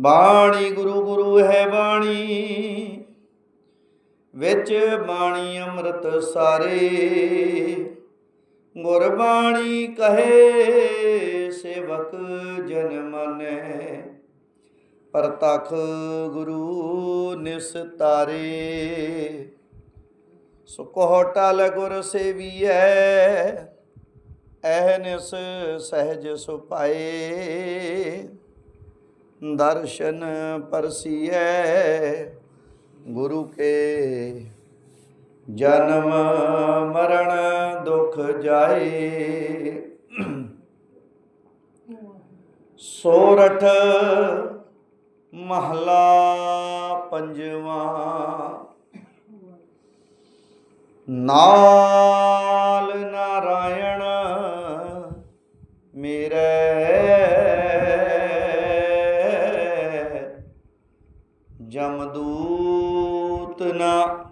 ਬਾਣੀ ਗੁਰੂ ਗੁਰੂ ਹੈ ਬਾਣੀ, ਵਿੱਚ ਬਾਣੀ ਅੰਮ੍ਰਿਤ ਸਾਰੇ। ਗੁਰ ਬਾਣੀ ਕਹੇ, ਸੇਵਕ ਜਨ ਮਨੈ। ਪਰਤਖ ਗੁਰੂ ਨਿਸਤਾਰੇ ਸੁਕੋ ਟਲ ਗੁਰ ਸੇਵੀਐ ਐਹਨਿਸ ਸਹਿਜ ਸੁਪਾਏ ਦਰਸ਼ਨ ਪਰਸੀਐ ਗੁਰੂ ਕੇ ਜਨਮ ਮਰਨ ਦੁਖ ਜਾਏ। ਸੋਰਠ ਮਹਲਾ ਪੰਜਵਾ ਨਾਲ ਨਾਰਾਇਣ ਮੇਰਾ ਜਮਦੂਤ ਨਾ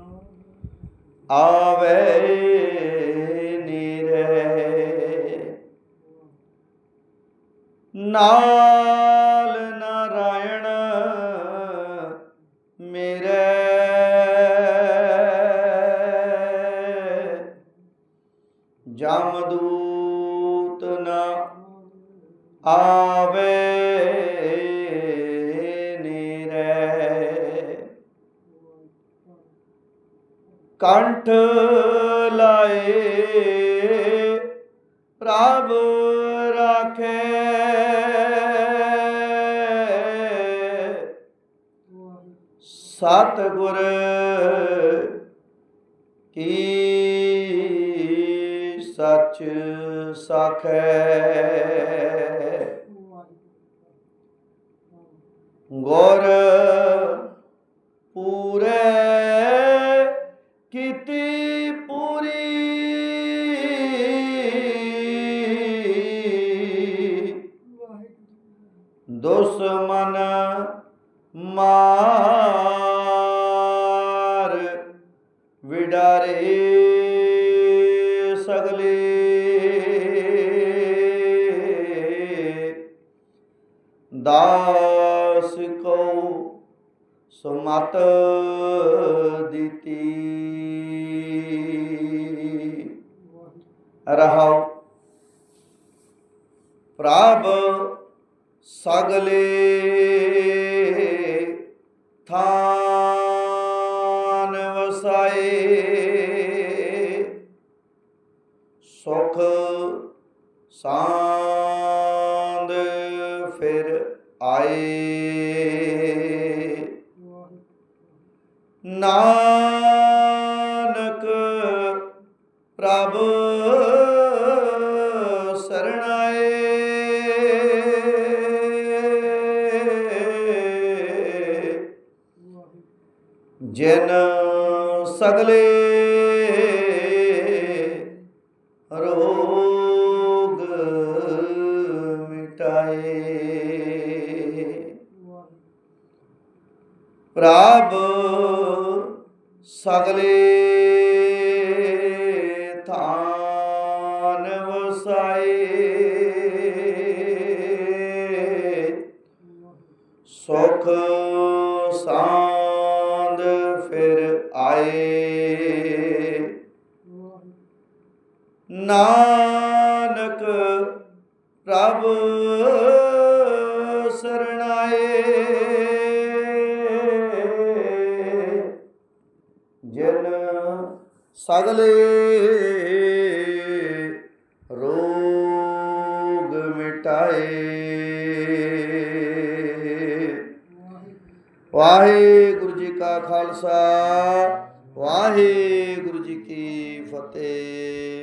ਆਵੇ ਨੀਰੇ। ਨਾਲ ਨਾਰਾਇਣ ਮੇਰੇ। ਜਮਦੂਤ ਨਾ ਆਵੇ ਕੰਠ ਲਾਏ ਪ੍ਰਭ ਰਾਖੇ। ਸਤ ਗੁਰ ਕੀ ਸੱਚ ਸਾਖੈ। ਗੁਰ ਮਨ ਮਾਰ ਵਿਡਾਰੇ ਸਗਲੇ। ਦਾਸ ਕੋ ਸੁਮਤ ਦਿੱਤੀ। ਰਹਾਉ। ਪ੍ਰਭ ਸਗਲੇ ਥਾਨ ਵਸਾਏ। ਸੁਖ ਸਾਂਦ ਫਿਰ ਆਏ। ਨਾਨਕ ਪ੍ਰਭ ਸਰਣਾਏ ਜਿਨ ਸਗਲੇ ਰੋਗ ਮਿਟਾਏ। ਪ੍ਰਭ ਸਗਲੇ ਥਾਨ ਵਸਾਏ। ਸੁਖ ਸਾਂਦ ਨਾਨਕ ਪ੍ਰਭ ਸਰਣਾਏ। ਜਿਨ ਸਗਲੇ ਰੋਗ ਮਿਟਾਏ। ਵਾਹਿਗੁਰੂ ਜੀ ਕਾ ਖਾਲਸਾ, ਵਾਹਿਗੁਰੂ ਜੀ ਕੀ ਫਤਿਹ।